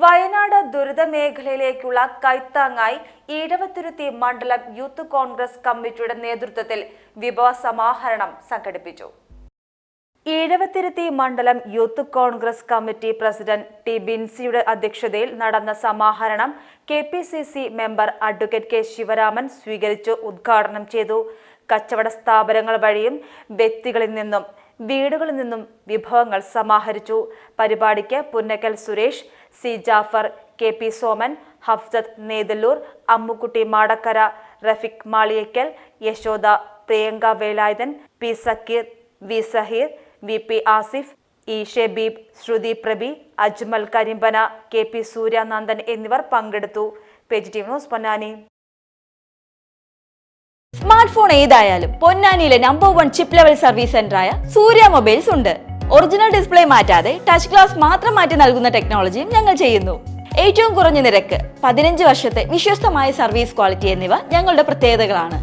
വയനാട് ദുരിത മേഖലയിലേക്കുള്ള കൈത്താങ്ങായി ഈഴവത്തുരുത്തി മണ്ഡലം യൂത്ത് കോൺഗ്രസ് കമ്മിറ്റിയുടെ നേതൃത്വത്തിൽ വിഭവ സമാഹരണം സംഘടിപ്പിച്ചു. ഈഴവത്തിരുത്തി മണ്ഡലം youth congress committee president T ബിൻസിയുടെ അധ്യക്ഷതയിൽ നടന്ന സമാഹരണം K P C C member advocate K Sivaraman സ്വീകരിച്ചു ഉദ്ഘാടനം ചെയ്തു. കച്ചവട സ്ഥാപനങ്ങൾ വഴിയും വ്യക്തികളിൽ നിന്നും വീടുകളിൽ നിന്നും വിഭവങ്ങൾ സമാഹരിച്ചു. പരിപാടിക്ക് Punnakkal Suresh C Jafar K P Soman Hafsath Nethallur Ammukutty Madakkara Rafiq Maliyakkal Yashoda Priyanka Velayudhan P Sakkir V Saheer V P Asif E Shebeeb Shruthi Prabhi Ajmal Karimbana K P Suryanandan എന്നിവർ പങ്കെടുത്തു. Page T news Ponnani. Smart phone ഏതായാലും പൊന്നാനിയിലെ number one chip level service സെന്ററായ Surya mobiles ഉണ്ട്. Original display മാറ്റാതെ touch glass മാത്രം മാറ്റി നൽകുന്ന ടെക്നോളജിയും ഞങ്ങൾ ചെയ്യുന്നു. ഏറ്റവും കുറഞ്ഞ നിരക്ക് പതിനഞ്ച് വർഷത്തെ വിശ്വസ്തമായ സർവീസ് ക്വാളിറ്റി എന്നിവ ഞങ്ങളുടെ പ്രത്യേകതകളാണ്.